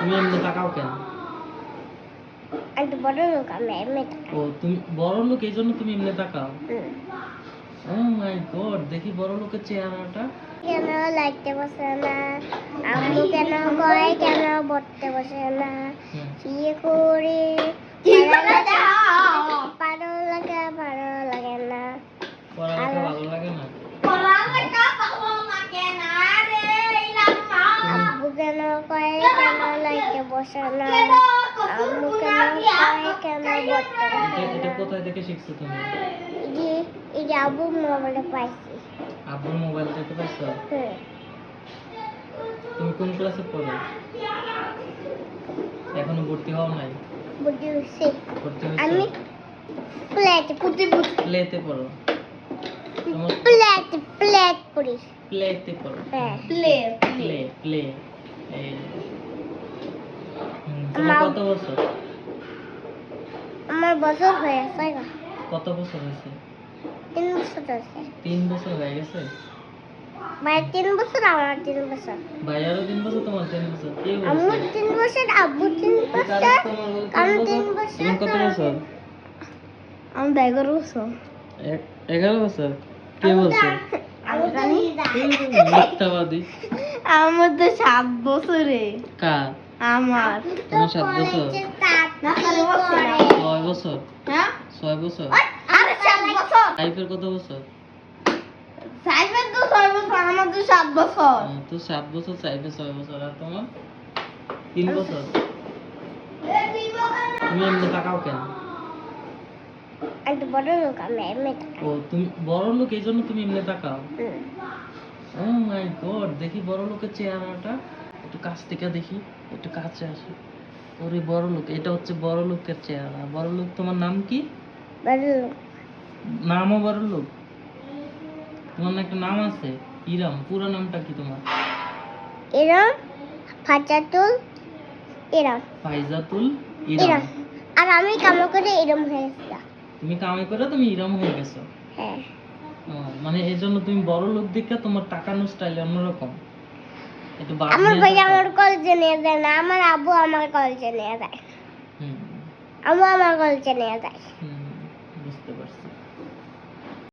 তুমি এমনি তাকাও কেন? একটু বড় লোক আমি এমনি তাকাই। ও তুমি বড় লোক এই জন্য তুমি এমনি তাকাও? হুম। ও মাই গড দেখি বড় লোকের চেহারাটা। কেন লাইটে বসে না? আমি কেন কয় কেন বসতে বসে না? কি বিয়ে করে ভালো লাগে ভালো লাগে না পড়ালেখা ভালো লাগে না আব্বু কেন কয় কেন লাইটে বসে আম্মু কেন কয় কেন এটা এটা কোথায় থেকে শিখছো তুমি? এই এই যে আব্বু মোবাইলে পাইছি। আব্বুর মোবাইল থেকে পাইছো? তুমি কোন ক্লাসে পড়ো? এখনও ভর্তি হও নাই? বুঝছি ভর্তি আমি প্লেট পুটি পুটি প্লেতে পড়ো। প্লেট প্লেট পুরি প্লেতে পড়ো। হ্যাঁ। প্লেট প্লে প্লে এই তোমার কত বছর? আমার বছর কত বছর হয়েছে? তিন বছর হয়েছে। তিন বছর হয়ে গেছে? ভাই তিন বছর আমার তিন বছর। ভাইয়ারও তিন বছর তোমার তিন বছর। কে তিন বছর আব্বু তিন বছর কারণ তিন তিন বছর বছর কত বছর? আমি এগারো বছর। এগারো বছর? কে বলছে? আমি জানি মিথ্যাবাদী। আমার তো সাত বছরে। কার? আমার। তোমার সাত বছর? ছয় বছর? হ্যাঁ? ছয় বছর? আরে সাত বছর। টাইপের কত বছর? সাইফের তো ছয় বছর আমার তো সাত বছর। তো সাত বছর চাইবে ছয় বছর। আর তোমার? তিন বছর। তুমি এমনি তাকাও কেন? একটু বড় লোক আমি এমনি ও তুমি বড় লোক এই জন্য তুমি এমনি তাকাও। ও মাই গড দেখি বড় লোকের চেহারাটা। একটু কাছ থেকে দেখি একটু কাছে আসো। ওরে বড় লোক এটা হচ্ছে বড় লোকের চেহারা। বড় লোক তোমার নাম কি? নামও বড় লোক? তোমার না একটা নাম আছে? ইরাম পুরো নামটা কি তোমার? এরম ফাচাতুল এরম ফাইজাতুল ইরাম। আর আমি কামো করে এরম হয়ে গেছি তুমি কামাই করে তুমি ইরাম হয়ে গেছো? হ্যাঁ। মানে এই জন্য তুমি বড় লোক দেখে তোমার টাকানো স্টাইল অন্যরকম। আমার ভাই আমার কলেজে নিয়ে যায় না আমার আব্বু আমার কলেজে নিয়ে যায়। আম্মু আমার কলেজে নিয়ে যায়।